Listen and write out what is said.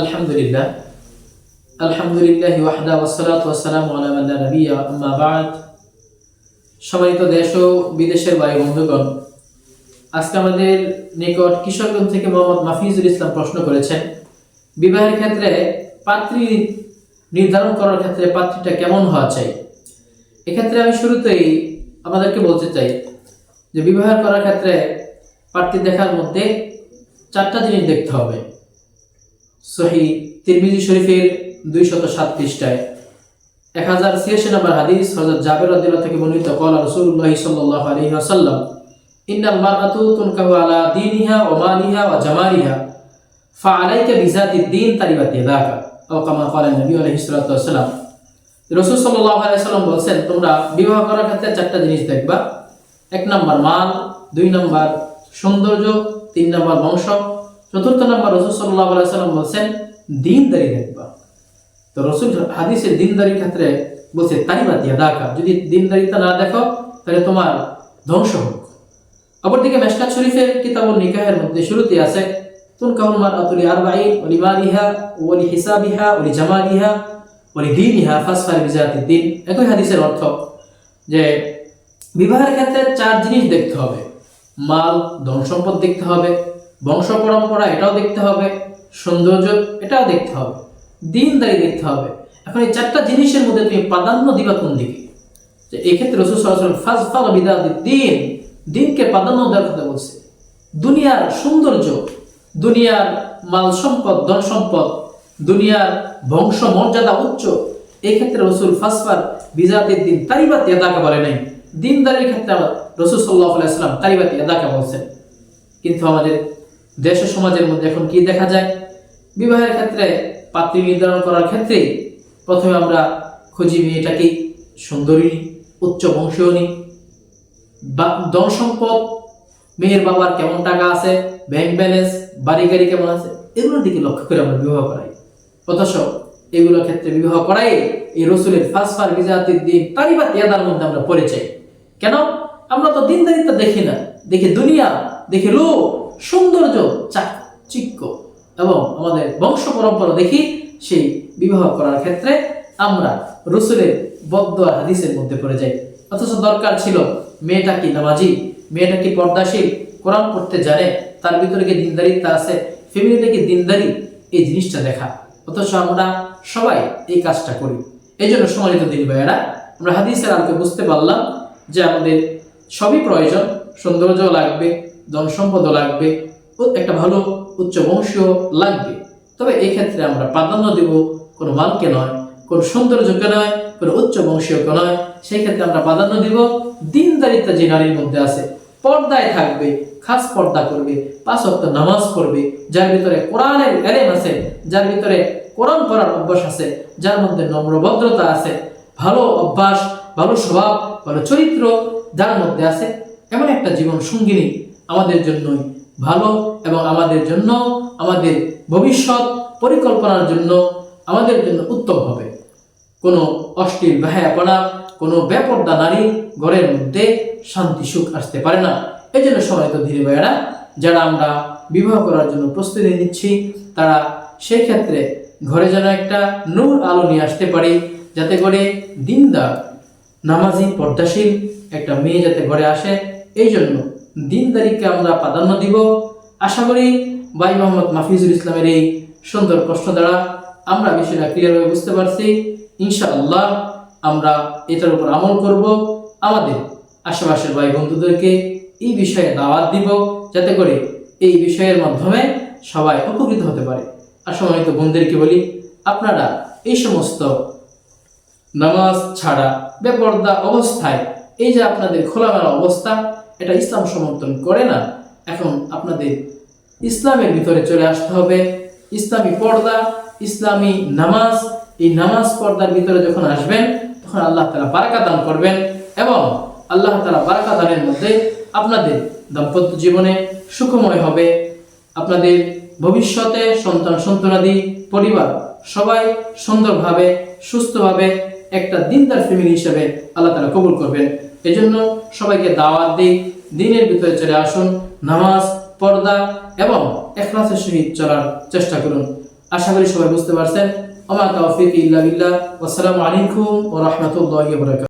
আলহামদুলিল্লাহ। আলহামদুলিল্লাহ ওয়াহদা ওয়াসসালাতু ওয়াসসালামু আলা মান লা নাবিয়্যা আম্মা বা'দ। সম্মানিত দেশ ও বিদেশের ভাই বন্ধুগণ, আজকে আমাদের নিকট কিশোরগঞ্জ থেকে মোহাম্মদ মাফিজুল ইসলাম প্রশ্ন করেছেন, বিবাহের ক্ষেত্রে পাত্রী নির্ধারণ করার ক্ষেত্রে পাত্রীটা কেমন হওয়া চাই? এক্ষেত্রে আমি শুরুতেই আমাদেরকে বলতে চাই যে বিবাহ করার ক্ষেত্রে প্রার্থী দেখার মধ্যে চারটা জিনিস দেখতে হবে। সহি তিরমিজি শরীফের দুইশত সাত পৃষ্ঠায়। এক হাজার ছিয়াশি নম্বর হাদিস হজরত জাবের রাদিয়াল্লাহু থেকে বর্ণিত, কলা রাসূলুল্লাহ সাল্লাল্লাহু আলাইহি ওয়াসাল্লাম, ইন্নাল মারআতু তুনকাহু আলা দীনিহা ওয়া মালিহা ওয়া জামালিহা, ফাআলাইকা বিজাতি দ্বীন তারিবাত ইয়াদাকা আও কামা ক্বালা নবী আলাইহি সাল্লাতু ওয়াসাল্লাম রাসূল সাল্লাল্লাহু আলাইহি ওয়াসাল্লাম বলেন তোমরা বিবাহ করার ক্ষেত্রে চারটা জিনিস দেখবা। এক নম্বর মাল, দুই নম্বর সৌন্দর্য, তিন নম্বর বংশ চতুর্থ নম্বর রসুল সাল্লাহ সাল্লাম বলছেন, দিনদারি দেখবা। তো রসুল হাদিসের দিনদারির ক্ষেত্রে বলছে তারিবা দিয়া দেখা যদি দিনদারিতা না দেখো, তাহলে তোমার ধ্বংস হোক। অপরদিকে মেশকাত শরীফের কিতাবুল নিকাহের মধ্যে শুরুতে আছে তুনকাহুল মারআতুলি আরবাঈন ওলি মালিহা ওলি হিসাবিহা ওলি জামালিহা ওলি দীনিহা ফাসফার বিজাতি দিন একই হাদিসের অর্থ যে, বিবাহের ক্ষেত্রে চার জিনিস দেখতে হবে। মাল ধন সম্পদ দেখতে হবে। বংশ পরম্পরা এটাও দেখতে হবে, সৌন্দর্য এটাও দেখতে হবে, দিনদারি দেখতে হবে। এখন এই চারটা জিনিসের মধ্যে তুমি প্রাধান্য দিবা কোন দিকে? যে এক্ষেত্রে রসুল সরাসরি ফাজ বিদা দিন দিনকে প্রাধান্য দেওয়ার কথা বলছে। দুনিয়ার সৌন্দর্য, দুনিয়ার মাল সম্পদ ধন সম্পদ দুনিয়ার বংশ মর্যাদা উচ্চ এই ক্ষেত্রে রসুল ফাসফার বিজাতের দিন তারিবাত এদাকা বলে নাই। দিনদারির ক্ষেত্রে রসুল সাল্লাহ আলাইসাল্লাম তারিবাত এদাকা বলছেন। কিন্তু আমাদের দেশ সমাজের মধ্যে এখন কি দেখা যায়? বিবাহের ক্ষেত্রে পাত্রী নির্ধারণ করার ক্ষেত্রে প্রথমে আমরা খুঁজি মেয়েটাকে সুন্দরী উচ্চ বংশীয়নী বা ধন সম্পদ মেয়ের বাবার কেমন টাকা আছে ব্যাংক ব্যালেন্স বাড়ি গাড়ি কেমন আছে, এগুলোর দিকে লক্ষ্য করে আমরা বিবাহ করাই। অথচ এগুলো ক্ষেত্রে বিবাহ করাই এই রসুলের ফাসফার বিজাতির দিন তারিবাত ইয়াদার মধ্যে আমরা পড়ে চাই কেন? আমরা তো দিনদারিতা দেখি না, দেখি দুনিয়া, দেখি লোক সৌন্দর্য চাকচিক্য এবং আমাদের বংশ পরম্পরা দেখি সেই বিবাহ করার ক্ষেত্রে আমরা রসুলের বদ্ধ হাদিসের মধ্যে পড়ে যাই। অথচ দরকার ছিল মেয়েটা কি নামাজি? মেয়েটা কি পর্দাশীল? কোরআন পড়তে জানে, তার ভিতরে কি দিনদারিতা আছে? ফ্যামিলিটা কি দিনদারি? এই জিনিসটা দেখা। অথচ আমরা সবাই এই কাজটা করি। এই জন্য সমাজিত দিন ভাইয়েরা, আমরা হাদিসের আলোকে বুঝতে পারলাম যে আমাদের সবই প্রয়োজন, সৌন্দর্য লাগবে ধন সম্পদও লাগবে একটা ভালো উচ্চ বংশীয় লাগবে। তবে এই ক্ষেত্রে আমরা প্রাধান্য দেব কোনো মালকে নয়, কোন সৌন্দর্যকে নয়, কোনো উচ্চ বংশীয়কে নয়। সেই ক্ষেত্রে আমরা প্রাধান্য দিব দিনদারিতা যে নারীর মধ্যে আছে, পর্দায় থাকবে, খাস পর্দা করবে, পাঁচ অক্ট নামাজ পড়বে, যার ভিতরে কোরআনের এলেম আছে, যার ভিতরে কোরআন পড়ার অভ্যাস আছে, যার মধ্যে নম্রভদ্রতা আছে, ভালো অভ্যাস, ভালো স্বভাব, ভালো চরিত্র যার মধ্যে আছে, এমন একটা জীবন সঙ্গিনী আমাদের জন্যই ভালো এবং আমাদের জন্য আমাদের ভবিষ্যৎ পরিকল্পনার জন্য আমাদের জন্য উত্তম হবে। কোনো অশ্লীল বাহায়াপনা, কোনো বেপর্দা নারী ঘরের মধ্যে শান্তি, সুখ আসতে পারে না। এই জন্য সময় তো ধীরে ভাইয়েরা, যারা আমরা বিবাহ করার জন্য প্রস্তুতি নিচ্ছি, তারা সেই ক্ষেত্রে ঘরে যেন একটা নূর আলো নিয়ে আসতে পারি, যাতে করে দিনদার, নামাজি, পর্দাশীল একটা মেয়ে যাতে ঘরে আসে এই জন্য দিনদারিকে আমরা প্রাধান্য দিব। আশা করি ভাই মোহাম্মদ মাফিজুল ইসলামের এই সুন্দর প্রশ্ন দ্বারা আমরা বিষয়টা ক্লিয়ারভাবে বুঝতে পারছি। ইনশাআল্লাহ আমরা এটার উপর আমল করব। আমাদের আশেপাশের ভাই বন্ধুদেরকে এই বিষয়ে দাওয়াত দিব যাতে করে এই বিষয়ের মাধ্যমে সবাই উপকৃত হতে পারে। আর সম্মানিত বন্ধুদেরকে বলি, আপনারা এই সমস্ত নামাজ ছাড়া বেপর্দা অবস্থায় এই যে আপনাদের খোলামেলা অবস্থা এটা ইসলাম সমর্থন করে না। এখন আপনাদের ইসলামের ভিতরে চলে আসতে হবে। ইসলামী পর্দা, ইসলামী নামাজ, এই নামাজ পর্দার ভিতরে যখন আসবেন, তখন আল্লাহ তালা বারাকা দান করবেন এবং আল্লাহ তালা বারাকা দানের মধ্যে আপনাদের দাম্পত্য জীবনে সুখময় হবে। আপনাদের ভবিষ্যতে সন্তান সন্তানাদি পরিবার সবাই সুন্দরভাবে, সুস্থভাবে একটা দিনদার ফ্যামিলি হিসেবে আল্লাহ তালা কবুল করবেন। এজন্য সবাইকে দাওয়াত দিই, দিনের ভিতরে চলে আসুন, নামাজ, পর্দা এবং একলাসের সহিত চলার চেষ্টা করুন। আশা করি সবাই বুঝতে পারছেন। আমার তাফিক ইল্লা বিল্লাহ। আসসালামু আলাইকুম